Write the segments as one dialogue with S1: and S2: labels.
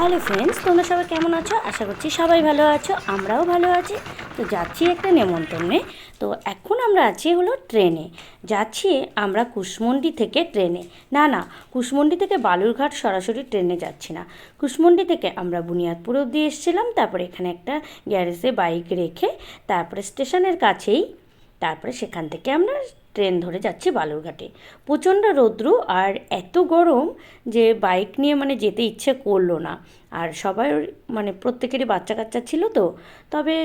S1: Hello friends, তোমরা সবাই কেমন আছো? আশা করছি সবাই ভালো আছো, আমরাও ভালো আছি। তো যাচ্ছি একটা নেমন্তন্নে। তো এখন আমরা আছি হলো ট্রেনে। যাচ্ছি আমরা কুশমন্ডি থেকে ট্রেনে। না না, কুশমন্ডি থেকে বালুরঘাট সরাসরি ট্রেনে যাচ্ছি না। কুশমন্ডি থেকে আমরা বুনিয়াদপুর অব্দি এসেছিলাম, তারপরে এখানে একটা গ্যারেজে বাইক রেখে, তারপরে স্টেশনের কাছেই, তারপরে সেখান থেকে আমরা ট্রেন ধরে যাচ্ছি বালুরঘাটে। প্রচণ্ড রৌদ্র আর এত গরম যে বাইক নিয়ে মানে যেতে ইচ্ছে করল না। আর সবার মানে প্রত্যেকেরই বাচ্চা কাচ্চা ছিল তো। তবে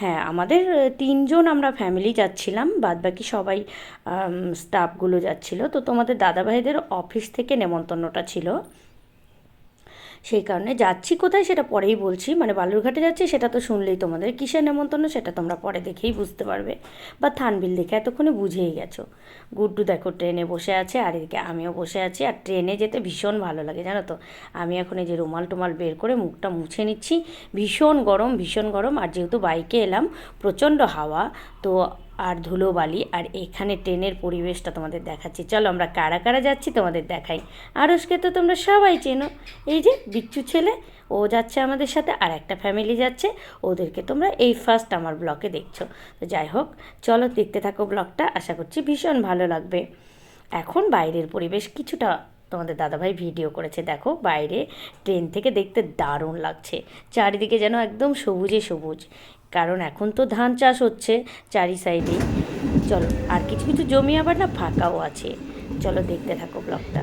S1: হ্যাঁ আমাদের তিনজন আমরা ফ্যামিলি যাচ্ছিলাম, বাদবাকি সবাই স্টাফগুলো যাচ্ছিল। তো তোমাদের দাদাভাইদের অফিস থেকে নেমন্তন্নটা ছিল। সেই কারণে যাচ্ছি কোথায় সেটা পরেই বলছি। মানে বালুরঘাটে যাচ্ছি সেটা তো শুনলেই তোমাদের কিসের নেমন্তন্ন সেটা তোমরা পরে দেখেই বুঝতে পারবে। বা থানবিল দেখে এতক্ষণে বুঝেই গেছো। গুড্ডু দেখো, ট্রেনে বসে আছে আর এদিকে আমিও বসে আছি। আর ট্রেনে যেতে ভীষণ ভালো লাগে, জানো তো। আমি এখন এই যে রুমাল টুমাল বের করে মুখটা মুছে নিচ্ছি। ভীষণ গরম ভীষণ গরম। আর যেহেতু বাইকে এলাম, প্রচণ্ড হাওয়া, তো আর ধুলোবালি আর এখানে ট্রেনের পরিবেশটা তোমাদের দেখাচ্ছি। চলো আমরা কারা কারা যাচ্ছি তোমাদের দেখাই। আরসকে তো তোমরা সবাই চেনো। এই যে বিচ্ছু ছেলে, ও যাচ্ছে আমাদের সাথে, আর একটা ফ্যামিলি যাচ্ছে। ওদেরকে তোমরা এই ফার্স্ট আমার ব্লকে দেখছ। তো যাই হোক, চলো দেখতে থাকো ব্লগটা আশা করছি ভীষণ ভালো লাগবে। এখন বাইরের পরিবেশ কিছুটা তোমাদের দাদাভাই ভিডিও করেছে। দেখো, বাইরে ট্রেন থেকে দেখতে দারুণ লাগছে। চারিদিকে যেন একদম সবুজে সবুজ। কারণ এখন তো ধান চাষ হচ্ছে চারি সাইডেই চলো, আর কিছু কিছু জমি আবার না ফাঁকাও আছে। চলো দেখতে থাকো ব্লগটা।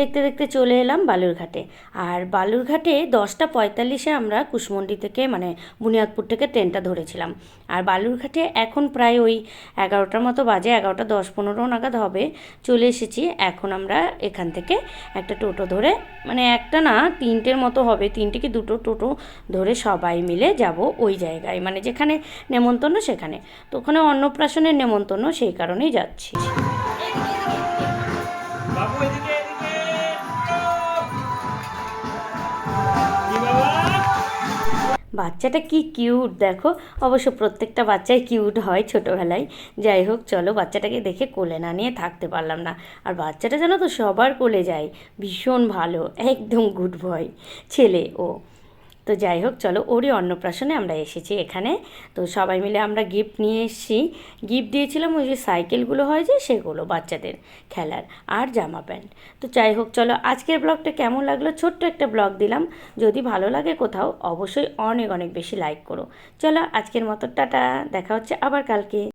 S1: দেখতে দেখতে চলে এলাম বালুরঘাটে। আর বালুরঘাটে দশটা পঁয়তাল্লিশে আমরা কুশমন্ডি থেকে মানে বুনিয়াদপুর থেকে ট্রেনটা ধরেছিলাম। আর বালুরঘাটে এখন প্রায় ওই এগারোটার মতো বাজে, এগারোটা দশ পনেরো নাগাদ হবে। চলে এসেছি, এখন আমরা এখান থেকে একটা টোটো ধরে মানে একটা না তিনটের মতো হবে, তিনটে কি দুটো টোটো ধরে সবাই মিলে যাব ওই জায়গায় মানে যেখানে নেমন্তন্ন সেখানে। তো ওখানে অন্নপ্রাশনের নেমন্তন্ন সেই কারণেই যাচ্ছি। বাচ্চাটা কি কিউট, দেখো। অবশ্য প্রত্যেকটা বাচ্চাই কিউট হয় ছোটোবেলায়। যাই হোক, চলো বাচ্চাটাকে দেখে কোলে না নিয়ে থাকতে পারলাম না। আর বাচ্চাটা যেন তো সবার কোলে যায়, ভীষণ ভালো, একদম গুড বয়। ছেলে, ও। তো যাই হোক, চলো ওরই অন্নপ্রাশনে আমরা এসেছি এখানে। তো সবাই মিলে আমরা গিফট নিয়ে এসেছি। গিফট দিয়েছিলাম ওই যে সাইকেলগুলো হয় যে, সেগুলো বাচ্চাদের খেলার আর জামা প্যান্ট। তো যাই হোক, চলো আজকের ব্লগটা কেমন লাগল? ছোট্ট একটা ব্লগ দিলাম। যদি ভালো লাগে কোথাও, অবশ্যই অনেক অনেক বেশি লাইক করো। চলো আজকের মতো, টাটা। দেখা হচ্ছে আবার কালকে।